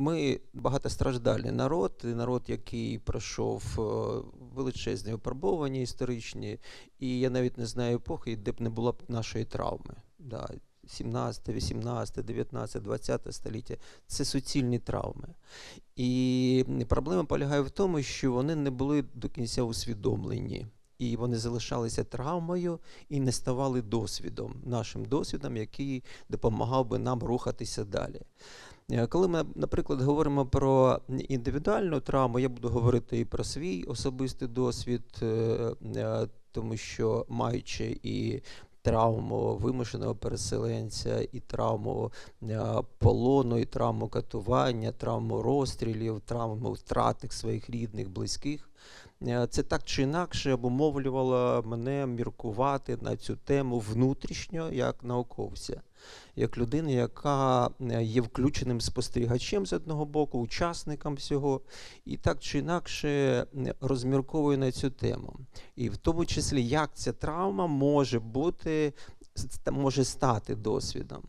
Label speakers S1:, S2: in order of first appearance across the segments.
S1: Ми багатостраждальний народ, народ, який пройшов е, величезні випробування історичні, і я навіть не знаю епохи, де б не було б нашої травми. Да. 17, 18, 19, 20 століття це суцільні травми. І проблема полягає в тому, що вони не були до кінця усвідомлені. І вони залишалися травмою і не ставали досвідом, нашим досвідом, який допомагав би нам рухатися далі. Е, Коли ми, наприклад, говоримо про індивідуальну травму, я буду говорити і про свій особистий досвід, е, е, тому що маючи і травму вимушеного переселенця, і травму полону, і травму катування, травму розстрілів, травму втрати своїх рідних, близьких. Е, Це так чи інакше обумовлювало мене міркувати на цю тему внутрішньо як науковця, як людина, яка е, є включеним спостерігачем з одного боку, учасником всього, і так чи інакше е, розмірковує на цю тему. І в тому числі, як ця травма може бути, може стати досвідом.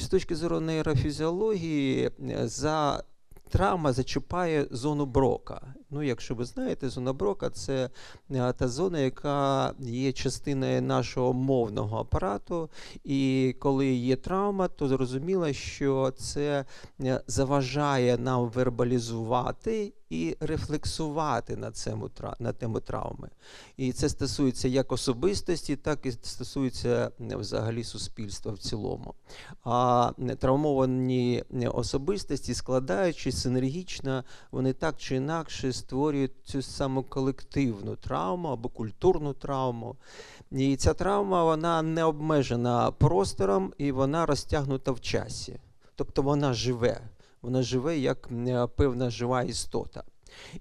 S1: З точки зору нейрофізіології, за травма зачіпає зону Брока. Ну, якщо ви знаєте, зона Брока це е, та зона, яка є частиною нашого мовного апарату. І коли є травма, то зрозуміло, що це е, заважає нам вербалізувати і рефлексувати на, цьому, на тему травми. І це стосується як особистості, так і стосується взагалі суспільства в цілому. А травмовані особистості, складаючись синергічно, вони так чи інакше створюють цю саму колективну травму або культурну травму. І ця травма вона не обмежена простором і вона розтягнута в часі. Тобто вона живе. Вона живе як е, певна жива істота.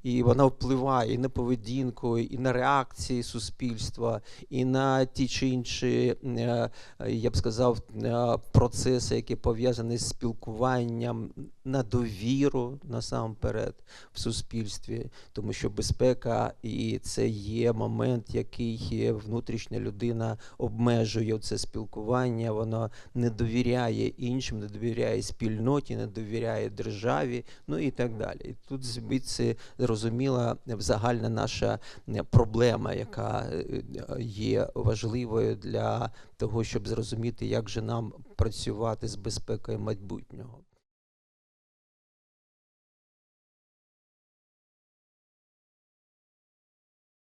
S1: І вона впливає і на поведінку, і на реакції суспільства, і на ті чи інші, е, я б сказав, е, процеси, які пов'язані з спілкуванням, на довіру насамперед в суспільстві, тому що безпека і це є момент, який внутрішня людина обмежує це спілкування, воно не довіряє іншим, не довіряє спільноті, не довіряє державі, ну і так далі. Тут звідси зрозуміла загальна наша е, проблема, яка е, є важливою для того, щоб зрозуміти, як же нам працювати з безпекою майбутнього.